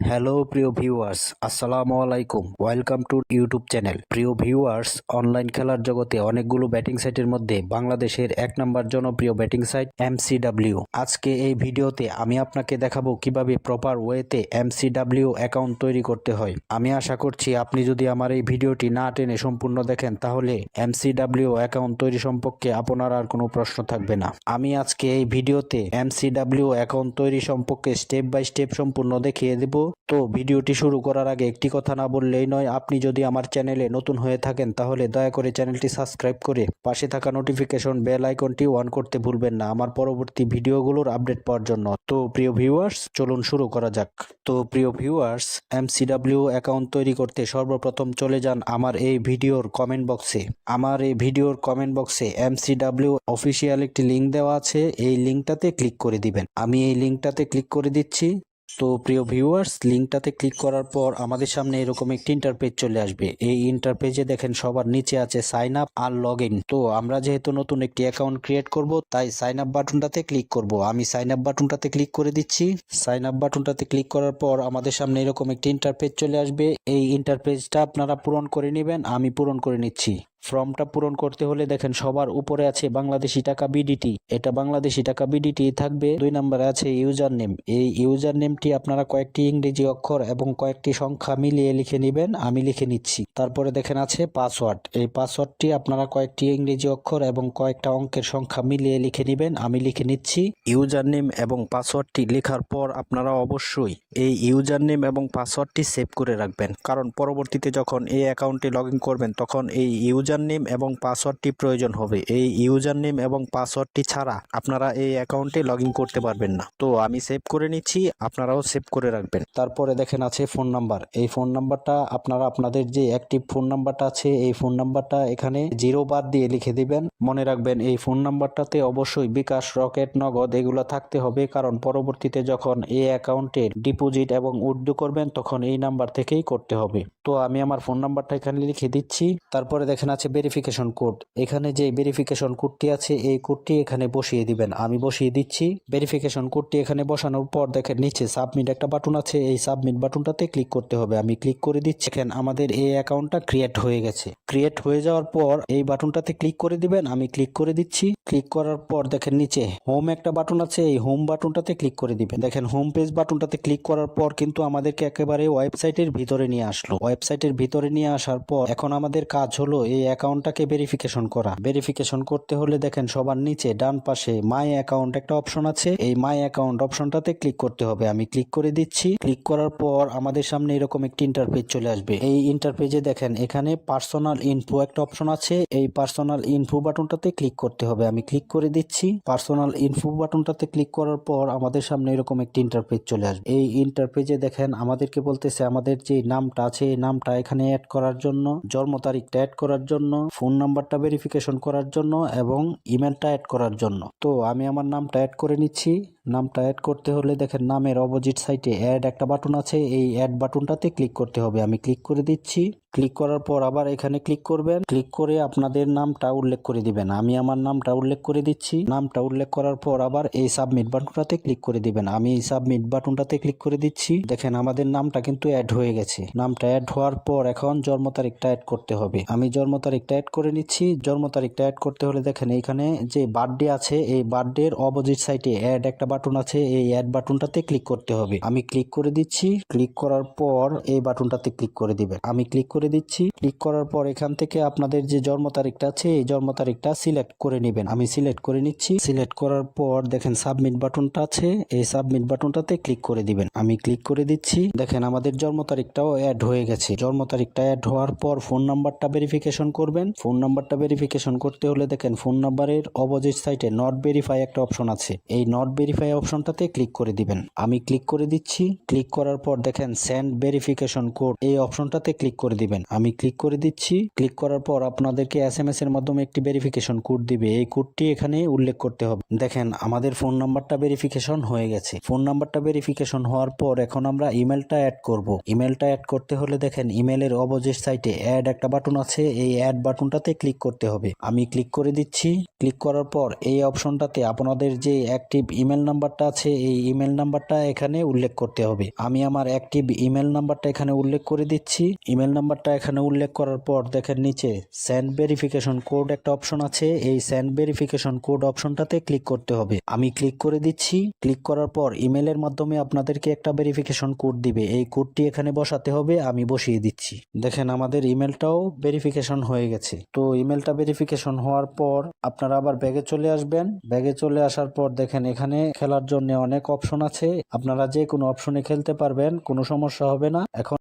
Hello প্রিয় viewers, আসসালামু আলাইকুম। Welcome to YouTube channel. প্রিয় ভিউয়ার্স, অনলাইন খেলার জগতে অনেকগুলো ব্যাটিং সাইটের মধ্যে বাংলাদেশের এক নম্বর জনপ্রিয় ব্যাটিং সাইট এমসিডাব্লিউ। আজকে এই ভিডিওতে আমি আপনাকে দেখাবো কীভাবে প্রপার ওয়েতে এমসিডাব্লিউ অ্যাকাউন্ট তৈরি করতে হয়। আমি আশা করছি আপনি যদি আমার এই ভিডিওটি না টেনে সম্পূর্ণ দেখেন, তাহলে এমসিডাব্লিউ অ্যাকাউন্ট তৈরি সম্পর্কে আপনার আর কোনো প্রশ্ন থাকবে না। আমি আজকে এই ভিডিওতে এমসিডাব্লিউ অ্যাকাউন্ট তৈরি সম্পর্কে স্টেপ বাই স্টেপ সম্পূর্ণ দেখিয়ে দেব। তো ভিডিওটি শুরু করার আগে একটি কথা না বললেই নয়, আপনি যদি আমার চ্যানেলে নতুন হয়ে থাকেন তাহলে দয়া করে চ্যানেলটি সাবস্ক্রাইব করে পাশে থাকা নোটিফিকেশন বেল আইকনটি অন করতে ভুলবেন না আমার পরবর্তী ভিডিওগুলোর আপডেট পাওয়ার জন্য। তো প্রিয় ভিউয়ার্স, চলুন শুরু করা যাক। তো প্রিয় ভিউয়ার্স, এমসিডাব্লিউ অ্যাকাউন্ট তৈরি করতে সর্বপ্রথম চলে যান আমার এই ভিডিওর কমেন্ট বক্সে। আমার এই ভিডিওর কমেন্ট বক্সে এমসিডাব্লিউ অফিসিয়াল একটি লিঙ্ক দেওয়া আছে, এই লিঙ্কটাতে ক্লিক করে দিবেন। আমি এই লিঙ্কটাতে ক্লিক করে দিচ্ছি। তো প্রিয় ভিউয়ার্স লিঙ্কটাতে ক্লিক করার পর আমাদের সামনে এরকম একটি ইন্টারপেজ চলে আসবে। এই ইন্টারপেজে দেখেন সবার নিচে আছে সাইন আপ আর লগ ইন তো আমরা যেহেতু নতুন একটি অ্যাকাউন্ট ক্রিয়েট করব, তাই সাইন আপ বাটনটাতে ক্লিক করব। আমি সাইন আপ বাটনটাতে ক্লিক করে দিচ্ছি। সাইন আপ বাটনটাতে ক্লিক করার পর আমাদের সামনে এরকম একটি ইন্টারপেজ চলে আসবে। এই ইন্টারপেজটা আপনারা পূরণ করে নেবেন, আমি পূরণ করে নিচ্ছি। ফর্মটা পূরণ করতে হলে দেখেন সবার উপরে আছে বাংলাদেশি টাকা বিডিটি এটা বাংলাদেশি টাকা বিডিটি থাকবে। দুই নম্বরে আছে ইউজার নেম এই ইউজার নেমটি আপনারা কয়েকটি ইংরেজি অক্ষর এবং কয়েকটি সংখ্যা মিলিয়ে লিখে নেবেন। আমি লিখে নিচ্ছি। তারপরে দেখেন আছে পাসওয়ার্ড। এই পাসওয়ার্ডটি আপনারা কয়েকটি ইংরেজি অক্ষর এবং কয়েকটা অঙ্কের সংখ্যা মিলিয়ে লিখে নেবেন। আমি লিখে নিচ্ছি। ইউজার নেম এবং পাসওয়ার্ডটি লেখার পর আপনারা অবশ্যই এই ইউজার নেম এবং পাসওয়ার্ডটি সেভ করে রাখবেন। কারণ পরবর্তীতে যখন এই অ্যাকাউন্টে লগ করবেন, তখন এই ইউজার নেম এবং পাসওয়ার্ডটি প্রয়োজন হবে। এই ইউজার নেম এবং পাসওয়ার্ডটি ছাড়া আপনারা এই অ্যাকাউন্টে লগ করতে পারবেন না। তো আমি সেভ করে নিচ্ছি, আপনারাও সেভ করে রাখবেন। তারপরে দেখেন আছে ফোন নাম্বার। এই ফোন নাম্বারটা আপনারা আপনাদের যে অ্যাক্টিভ ফোন নাম্বারটা আছে, এই ফোন নাম্বারটা এখানে জিরো বাদ দিয়ে লিখে দিবেন। মনে রাখবেন, এই ফোন নাম্বারটাতে অবশ্যই বিকাশ, রকেট, নগদ এগুলো থাকতে হবে। কারণ পরবর্তীতে যখন এই অ্যাকাউন্টে ডিপোজিট এবং উইথড্র করবেন, তখন এই নাম্বার থেকেই করতে হবে। তো আমি আমার ফোন নাম্বারটা এখানে লিখে দিচ্ছি। তারপরে দেখেন আছে ভেরিফিকেশন কোড এখানে যে ভেরিফিকেশন কোডটি আছে, এই কোডটি এখানে বসিয়ে দিবেন। আমি বসিয়ে দিচ্ছি। ভেরিফিকেশন কোডটি এখানে বসানোর পর দেখেন নিচে সাবমিট একটা বাটন আছে। এই সাবমিট বাটনটাতে ক্লিক করতে হবে। আমি ক্লিক করে দিচ্ছি। এখানে আমাদের এই অ্যাকাউন্টটা ক্রিয়েট হয়ে গেছে। ক্রিয়েট হয়ে যাওয়ার পর এই বাটনটাতে ক্লিক করে দিবেন। আমি ক্লিক করে দিচ্ছি। ক্লিক করার পর দেখেন নিচে হোম একটা বাটন আছে। এই হোম বাটনটাতে ক্লিক করে দিবেন। দেখেন হোম পেজ বাটনটাতে ক্লিক করার পর কিন্তু আমাদেরকে একেবারে ওয়েবসাইটের ভিতরে নিয়ে আসলো। ওয়েবসাইটের ভিতরে নিয়ে আসার পর এখন আমাদের কাজ হলো এই অ্যাকাউন্টটাকে ভেরিফিকেশন করা। ভেরিফিকেশন করতে হলে দেখেন সবার নিচে ডান পাশে মাই অ্যাকাউন্ট একটা অপশন আছে। এই মাই অ্যাকাউন্ট অপশনটাতে ক্লিক করতে হবে। আমি ক্লিক করে দিচ্ছি। ক্লিক করার পর আমাদের সামনে এরকম একটি ইন্টারপেজ চলে আসবে। এই ইন্টারপেজে দেখেন এখানে পার্সোনাল ইনফো একটা অপশন আছে। এই পার্সোনাল ইনফো বাটনটাতে ক্লিক করতে হবে। আমি ক্লিক করে দিচ্ছি। পার্সোনাল ইনফো বাটনটাতে ক্লিক করার পর আমাদের সামনে এরকম একটি ইন্টারপেজ চলে আসবে। এই ইন্টারপেজে দেখেন আমাদেরকে বলতেছে আমাদের যে নামটা আছে, এই নামটা এখানে অ্যাড করার জন্য, জন্ম তারিখটা অ্যাড করার জন্য ফোন নাম্বারটা ভেরিফিকেশন করার জন্য এবং ইমেলটা অ্যাড করার জন্য। তো আমি আমার নামটা অ্যাড করে নিচ্ছি। নামটা অ্যাড করতে হলে দেখেন নামের অপোজিট সাইটে অ্যাড একটা বাটন আছে। এই অ্যাড বাটনটাতে ক্লিক করতে হবে। আমি ক্লিক করে দিচ্ছি। ক্লিক করার পর আবার এখানে ক্লিক করবেন। ক্লিক করে আপনাদের নামটা উল্লেখ করে দিবেন। আমি আমার নামটা উল্লেখ করে দিচ্ছি। নামটা উল্লেখ করার পর আবার এই সাবমিট বাটনটাতে ক্লিক করে দিবেন। আমি এই সাবমিট বাটনটাতে ক্লিক করে দিচ্ছি। দেখেন আমাদের নামটা কিন্তু অ্যাড হয়ে গেছে। নামটা অ্যাড হওয়ার পর এখন জন্ম তারিখটা অ্যাড করতে হবে। আমি জন্ম তারিখটা অ্যাড করে নিচ্ছি। জন্ম তারিখটা অ্যাড করতে হলে দেখেন এইখানে যে বার্থডে আছে, এই বার্থডের অপোজিট সাইটে অ্যাড একটা বাটন আছে। এই অ্যাড বাটনটাতে ক্লিক করতে হবে। আমি ক্লিক করে দিচ্ছি। ক্লিক করার পর এই বাটনটাতে ক্লিক করে দিবেন। আমি ক্লিক করে দিচ্ছি। ক্লিক করার পর এখান থেকে আপনাদের যে জন্ম তারিখটা আছে, এই জন্ম তারিখটা সিলেক্ট করে নেবেন। আমি সিলেক্ট করে নিচ্ছি। সিলেক্ট করার পর দেখেন সাবমিট বাটনটা আছে। এই সাবমিট বাটনটাতে ক্লিক করে দিবেন। আমি ক্লিক করে দিচ্ছি। দেখেন আমাদের জন্ম তারিখটাও অ্যাড হয়ে গেছে। জন্ম তারিখটা অ্যাড হওয়ার পর ফোন নাম্বারটা ভেরিফিকেশন করবেন। ফোন নাম্বারটা ভেরিফিকেশন করতে হলে দেখেন ফোন নাম্বারের অপোজিট সাইটে নট ভেরিফাই একটা অপশন আছে। এই নট ভেরিফাই অপশনটাতে ক্লিক করে দিবেন। আমি ক্লিক করে দিচ্ছি। ক্লিক করার পর দেখেন সেন্ড ভেরিফিকেশন কোড এই অপশনটাতে ক্লিক করে দিবেন। দিবেন। আমি ক্লিক করে দিচ্ছি। ক্লিক করার পর আপনাদেরকে এস এম এস এর মাধ্যমে একটি ভেরিফিকেশন কোড দিবে। এই কোডটি এখানে উল্লেখ করতে হবে। দেখেন, আমাদের ফোন নাম্বারটা ভেরিফিকেশন হয়ে গেছে। ফোন নাম্বারটা ভেরিফিকেশন হওয়ার পর এখন আমরা ইমেলটা অ্যাড করব। ইমেলটা অ্যাড করতে হলে দেখেন ইমেলের অবজের সাইটে অ্যাড একটা বাটন আছে। এই অ্যাড বাটনটাতে ক্লিক করতে হবে। আমি ক্লিক করে দিচ্ছি। ক্লিক করার পর এই অপশনটাতে আপনাদের যে অ্যাক্টিভ ইমেল নাম্বারটা আছে, এই ইমেল নাম্বারটা এখানে উল্লেখ করতে হবে। আমি আমার অ্যাক্টিভ ইমেল নাম্বারটা এখানে উল্লেখ করে দিচ্ছি। ইমেল নাম্বারটা এখানে উল্লেখ করার পর দেখেন নিচে সেন্ড ভেরিফিকেশন কোড একটা অপশন আছে। এই সেন্ড ভেরিফিকেশন কোড অপশনটাতে ক্লিক করতে হবে। আমি ক্লিক করে দিচ্ছি। ক্লিক করার পর ইমেলের মাধ্যমে আপনাদেরকে একটা ভেরিফিকেশন কোড দিবে। এই কোডটি এখানে বসাতে হবে। আমি বসিয়ে দিচ্ছি। দেখেন আমাদের ইমেলটাও ভেরিফিকেশন হয়ে গেছে। তো ইমেলটা ভেরিফিকেশন হওয়ার পর আপনারা আবার ব্যাগে চলে আসবেন। ব্যাগে চলে আসার পর দেখেন এখানে খেলার জন্য অনেক অপশন আছে। আপনারা যে কোনো অপশনে খেলতে পারবেন। কোনো সমস্যা হবে না। এখন